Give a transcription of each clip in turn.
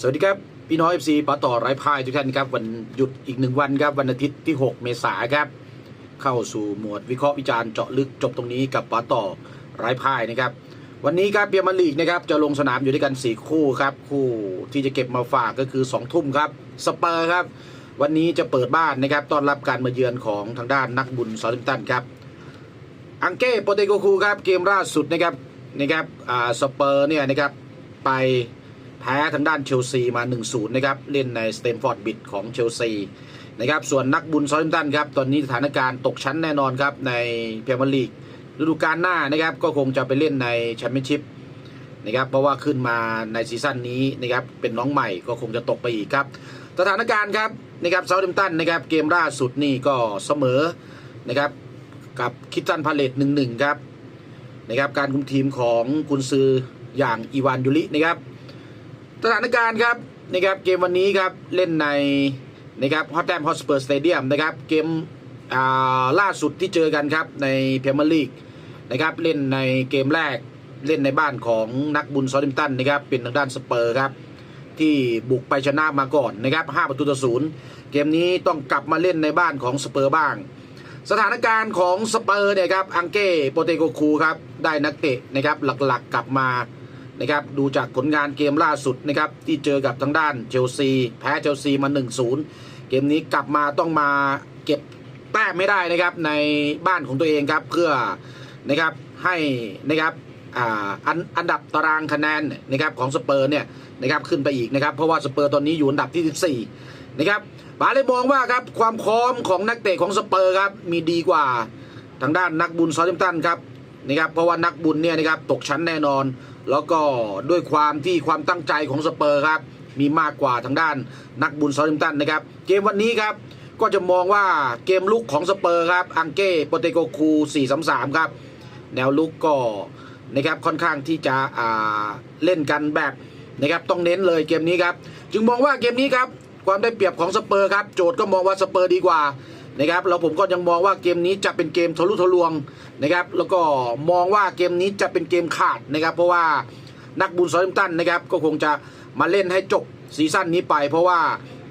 สวัสดีครับ พี่น้องเอฟซีปาต่อไร้พายทุกท่านครับ วันหยุดอีกหนึ่งวันครับ วันอาทิตย์ที่ 6 เมษายนครับ เข้าสู่หมวดวิเคราะห์วิจารณ์เจาะลึกจบตรงนี้กับปาต่อไร้พายนะครับ วันนี้ครับเบียร์มาลีกนะครับจะลงสนามอยู่ด้วยกัน 4 คู่ครับ คู่ที่จะเก็บมาฝากก็คือ 2 ทุ่มครับสเปอร์ครับ วันนี้จะเปิดบ้านนะครับต้อนรับการมาเยือนของทางด้านนักบุญซอลิมตันครับอังเก้โปเตโกคูครับเกมล่าสุดนะครับนะครับอ่าสเปอร์เนี่ยนะครับไป แพ้ทางด้านเชลซีมา 1-0 นะครับ เล่นในสเตมฟอร์ดบิดของเชลซีนะครับ ส่วนนักบุญซอลตันครับ ตอนนี้สถานการณ์ตกชั้นแน่นอนครับ ในพรีเมียร์ลีกฤดูกาลหน้านะครับ ก็คงจะไปเล่นในแชมเปี้ยนชิพนะครับ เพราะว่าขึ้นมาในซีซั่นนี้นะครับ เป็นน้องใหม่ก็คงจะตกไปอีกครับ สถานการณ์ครับนะครับเซาท์แฮมตันนะครับ เกมล่าสุดนี่ก็เสมอนะครับ กับคิดตันพาเลตหนึ่งหนึ่งครับนะครับ การคุมทีมของกุนซืออย่างอีวานยูรินะครับ สถานการณ์ครับนะครับเกมวันนี้ครับเล่นในนะครับฮอตแตมฮอตสเปอร์สเตเดียมนะครับเกมอ่าล่าสุดที่เจอกันครับในพรีเมียร์ลีกนะครับเล่นในเกมแรกเล่นในบ้านของนักบุญซอลิมตันนะครับเป็นทางด้านสเปอร์ครับที่บุกไปชนะมาก่อนนะครับ5ประตูต่อศูนย์เกมนี้ต้องกลับมาเล่นในบ้านของสเปอร์บ้าง สถานการณ์ของสเปอร์เนี่ยครับอังเก้โปเตโกคูครับได้นักเตะนะครับหลักๆกลับมา นะครับดูจากผลงานเกมล่าสุดนะครับที่เจอกับทางด้านเชลซีแพ้เชลซีมา 1-0 เกมนี้กลับมาต้องมาเก็บแต้มไม่ได้นะครับในบ้านของตัวเองครับเพื่อนะครับให้นะครับอันอันดับตารางคะแนนนะครับของสเปอร์เนี่ยนะครับขึ้นไปอีกนะครับเพราะว่าสเปอร์ตอนนี้อยู่อันดับที่ 14 นะครับป๋าเลยมองว่าครับความพร้อมของนักเตะของสเปอร์ครับมีดีกว่าทางด้านนักบุญซอลลิมตันครับนะครับเพราะว่านักบุญเนี่ยนะครับตกชั้นแน่นอน แล้วก็ด้วยความที่ความตั้งใจของสเปอร์ครับ มีมากกว่าทางด้านนักบุญซอลิมตันนะครับ เกมวันนี้ครับก็จะมองว่าเกมลุกของสเปอร์ครับ อังเก้โปเตโกคู4-3-3 ครับ แนวลุกก็นะครับค่อนข้างที่จะเล่นกันแบบนะครับต้องเน้นเลยเกมนี้ครับ จึงมองว่าเกมนี้ครับความได้เปรียบของสเปอร์ครับ โจทย์ก็มองว่าสเปอร์ดีกว่า นะครับแล้วผมก็ยังมองว่าเกมนี้จะเป็นเกมทะลุทะลวงนะครับ แล้วก็มองว่าเกมนี้จะเป็นเกมขาดนะครับ เพราะว่านักบุญซอลิมตันนะครับ ก็คงจะมาเล่นให้จบซีซั่นนี้ไป เพราะว่า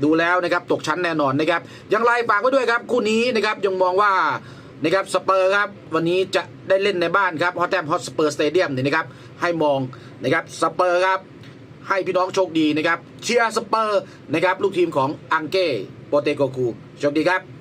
ดูแล้วนะครับตกชั้นแน่นอนนะครับอย่างไรฝากไว้ด้วยครับ คู่นี้นะครับยังมองว่านะครับสเปอร์ครับวันนี้จะได้เล่นในบ้านครับฮอตแทมฮอตสเปอร์สเตเดียมนี่นะครับให้มองนะครับสเปอร์ครับให้พี่น้องโชคดีนะครับเชียร์สเปอร์นะครับลูกทีมของอังเก้โปเตโกคูโชคดีครับ